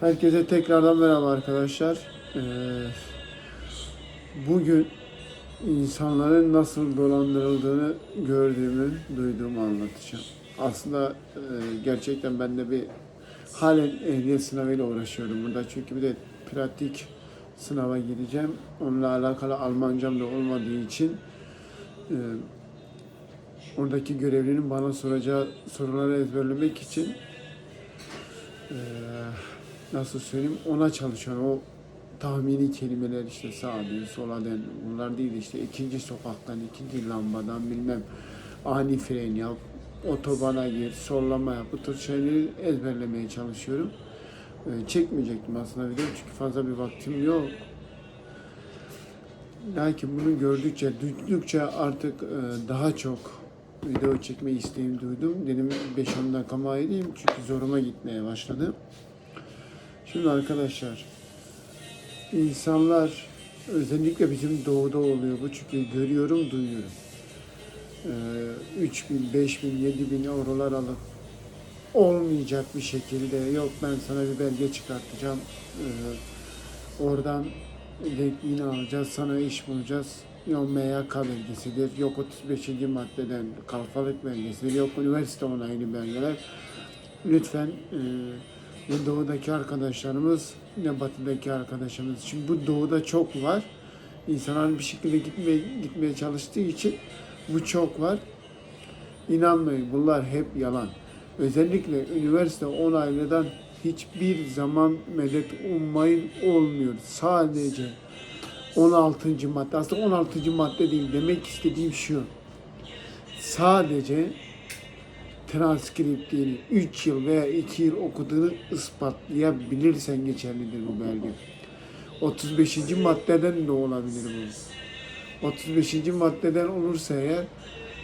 Herkese tekrardan merhaba arkadaşlar. Ee, bugün insanların nasıl dolandırıldığını gördüğümü, duyduğumu anlatacağım. Aslında e, gerçekten ben de bir halen ehliyet sınavıyla uğraşıyorum burada. Çünkü bir de pratik sınava gireceğim. Onunla alakalı Almancam da olmadığı için e, oradaki görevlinin bana soracağı soruları ezberlemek için eee, nasıl söyleyeyim ona çalışıyorum. O tahmini kelimeler işte sağa dön, sola dön. Bunlar değil işte ikinci sokaktan, ikinci lambadan bilmem ani fren yap, otobana gir, sollama yap. Bu tür şeyleri ezberlemeye çalışıyorum. Eee, çekmeyecektim aslında video çünkü fazla bir vaktim yok. Lakin bunu gördükçe, duydukça artık e, daha çok video çekme isteğim duydum. Dedim 5-10 dakikamı ayırayım çünkü zoruma gitmeye başladı. Şimdi arkadaşlar, insanlar özellikle bizim doğuda oluyor bu çünkü görüyorum, duyuyorum. E, 3 bin, 5 bin, 7 bin eurolar alıp olmayacak bir şekilde yok ben sana bir belge çıkartacağım. E, oradan denkliğini alacağız, sana iş bulacağız. Yok MYK belgesidir, yok 35. maddeden kalfalık belgesidir, yok üniversite onaylı belgeler. Lütfen e, bu doğudaki arkadaşlarımız, ne batıdaki arkadaşlarımız. Şimdi bu doğuda çok var. İnsanlar bir şekilde gitmeye, gitmeye çalıştığı için bu çok var. İnanmayın bunlar hep yalan. Özellikle üniversite onaylıdan hiçbir zaman medet ummayın olmuyor. Sadece 16. madde. Aslında 16. madde değil. Demek istediğim şu. Sadece transkriptini 3 yıl veya 2 yıl okuduğunu ispatlayabilirsen geçerlidir bu belge. 35. maddeden de olabilir bu. 35. maddeden olursa eğer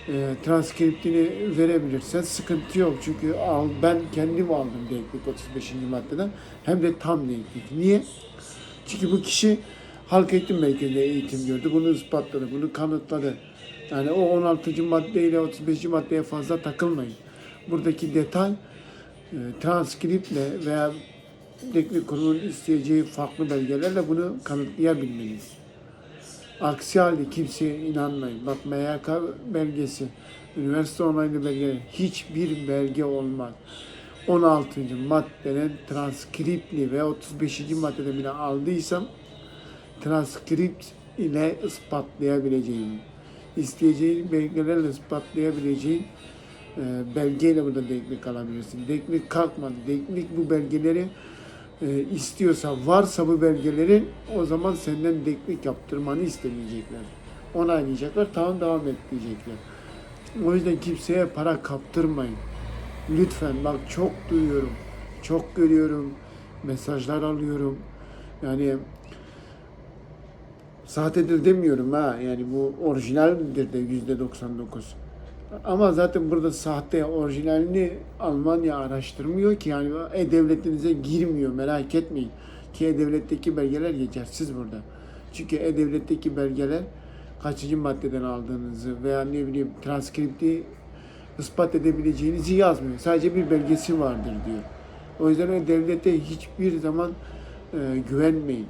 e, transkriptini verebilirsen sıkıntı yok. Çünkü al, ben kendim aldım denklik 35. maddeden. Hem de tam denklik. Niye? Çünkü bu kişi halk eğitim merkezinde eğitim gördü. Bunu ispatladı, bunu kanıtladı. Yani o 16. maddeyle 35. maddeye fazla takılmayın. Buradaki detay e, transkriptle veya denklik kurumunun isteyeceği farklı belgelerle bunu kanıtlayabilmeliyiz. Aksi halde kimseye inanmayın. Bak MYK belgesi, üniversite onaylı belge, hiçbir belge olmaz. 16. maddeden transkriptli ve 35. maddeden bile aldıysam transkript ile ispatlayabileceğim, isteyeceğin belgelerle ispatlayabileceğin belgeyle burada denklik alabilirsin. Denklik kalkmadı. Denklik bu belgeleri e, istiyorsa, varsa bu belgelerin o zaman senden denklik yaptırmanı istemeyecekler. Onaylayacaklar, tamam devam et diyecekler. O yüzden kimseye para kaptırmayın. Lütfen bak çok duyuyorum, çok görüyorum, mesajlar alıyorum. Yani sahtedir demiyorum ha. Yani bu orijinaldir de yüzde 99. Ama zaten burada sahte orijinalini Almanya araştırmıyor ki yani e-devletinize girmiyor merak etmeyin. Ki e-devletteki belgeler geçersiz burada. Çünkü e-devletteki belgeler kaçıncı maddeden aldığınızı veya ne bileyim transkripti ispat edebileceğinizi yazmıyor. Sadece bir belgesi vardır diyor. O yüzden devlete hiçbir zaman e, güvenmeyin.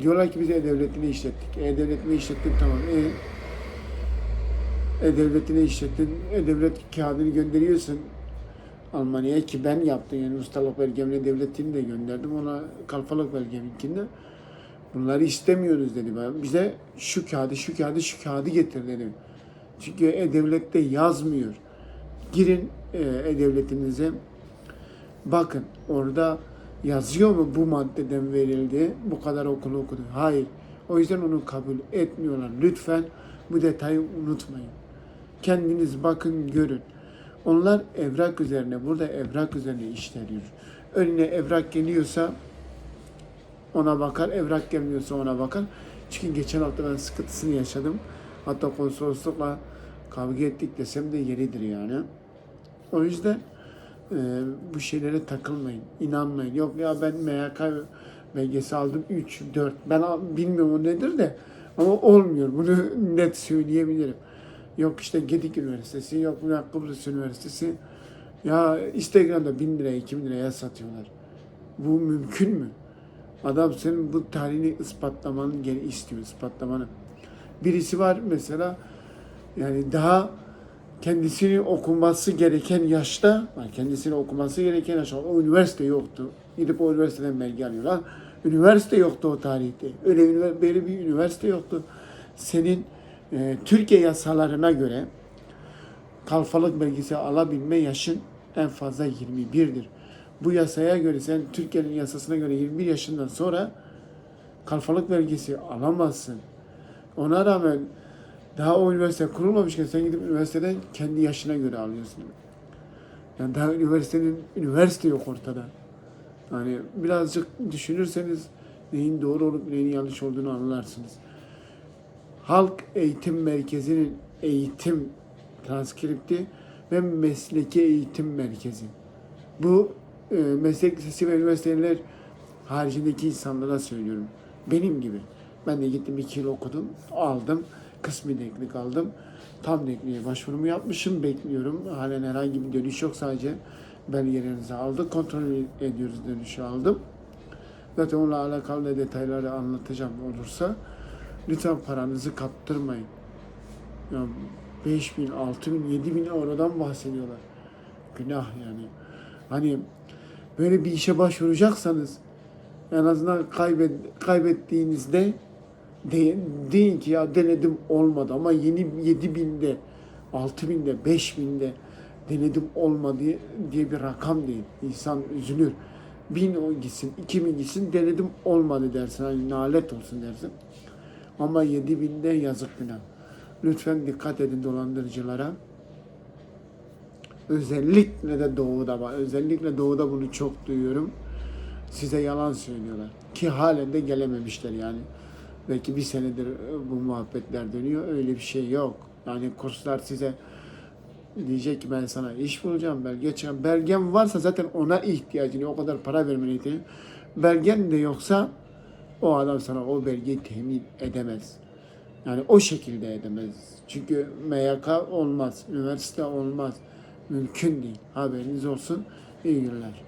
Diyorlar ki biz e-devletini işlettik. E-devletini işlettik tamam. E, e-devletini işlettin. E-devlet kağıdını gönderiyorsun Almanya'ya ki ben yaptım. Yani ustalık belgemle devletini de gönderdim. Ona kalfalık belgeminkinde. Bunları istemiyoruz dedi. Bize şu kağıdı, şu kağıdı, şu kağıdı getir dedim. Çünkü e-devlette yazmıyor. Girin e, e-devletinize. Bakın orada yazıyor mu bu maddeden verildi, bu kadar okul okudu. Hayır. O yüzden onu kabul etmiyorlar. Lütfen bu detayı unutmayın. Kendiniz bakın, görün. Onlar evrak üzerine, burada evrak üzerine işleniyor. Önüne evrak geliyorsa ona bakar, evrak gelmiyorsa ona bakar. Çünkü geçen hafta ben sıkıntısını yaşadım. Hatta konsoloslukla kavga ettik desem de yeridir yani. O yüzden e, bu şeylere takılmayın, inanmayın. Yok ya ben MYK belgesi aldım 3, 4. Ben bilmiyorum o nedir de ama olmuyor. Bunu net söyleyebilirim. Yok işte Gedik Üniversitesi, yok Kıbrıs Üniversitesi. Ya Instagram'da 1000 liraya, 2000 liraya satıyorlar. Bu mümkün mü? Adam senin bu tarihini ispatlamanı geri istiyor, ispatlamanı. Birisi var mesela yani daha kendisini okuması gereken yaşta, kendisini okuması gereken yaşta, o üniversite yoktu. Gidip o üniversiteden belge alıyorlar. Üniversite yoktu o tarihte. Öyle böyle bir üniversite yoktu. Senin e, Türkiye yasalarına göre kalfalık belgesi alabilme yaşın en fazla 21'dir. Bu yasaya göre sen Türkiye'nin yasasına göre 21 yaşından sonra kalfalık belgesi alamazsın. Ona rağmen daha o üniversite kurulmamışken sen gidip üniversiteden kendi yaşına göre alıyorsun. Yani daha üniversitenin üniversite yok ortada. Yani birazcık düşünürseniz neyin doğru olup neyin yanlış olduğunu anlarsınız. Halk Eğitim Merkezi'nin eğitim transkripti ve mesleki eğitim merkezi. Bu e, meslek lisesi ve üniversiteler haricindeki insanlara söylüyorum. Benim gibi. Ben de gittim iki yıl okudum, aldım. Kısmi denklik aldım. Tam denkliğe başvurumu yapmışım, bekliyorum. Halen herhangi bir dönüş yok sadece. Belgelerinizi aldık, kontrol ediyoruz dönüşü aldım. Zaten onunla alakalı detayları anlatacağım olursa. Lütfen paranızı kaptırmayın. Ya 5 bin, 6 bin, 7 bin eurodan bahsediyorlar. Günah yani. Hani böyle bir işe başvuracaksanız en azından kaybet, kaybettiğinizde de, deyin ki ya denedim olmadı ama yeni 7 binde, 6 binde, 5 binde denedim olmadı diye bir rakam değil. İnsan üzülür. Bin o gitsin, iki bin gitsin denedim olmadı dersin. Hani nalet olsun dersin. Ama yedi binde yazık günah. Lütfen dikkat edin dolandırıcılara. Özellikle de doğuda var. Özellikle doğuda bunu çok duyuyorum. Size yalan söylüyorlar. Ki halen de gelememişler yani. Belki bir senedir bu muhabbetler dönüyor. Öyle bir şey yok. Yani kurslar size diyecek ki ben sana iş bulacağım, belge çıkacağım. Belgem varsa zaten ona ihtiyacın. O kadar para ihtiyacın. Belgen de yoksa o adam sana o belgeyi temin edemez. Yani o şekilde edemez. Çünkü MYK olmaz, üniversite olmaz. Mümkün değil. Haberiniz olsun. İyi günler.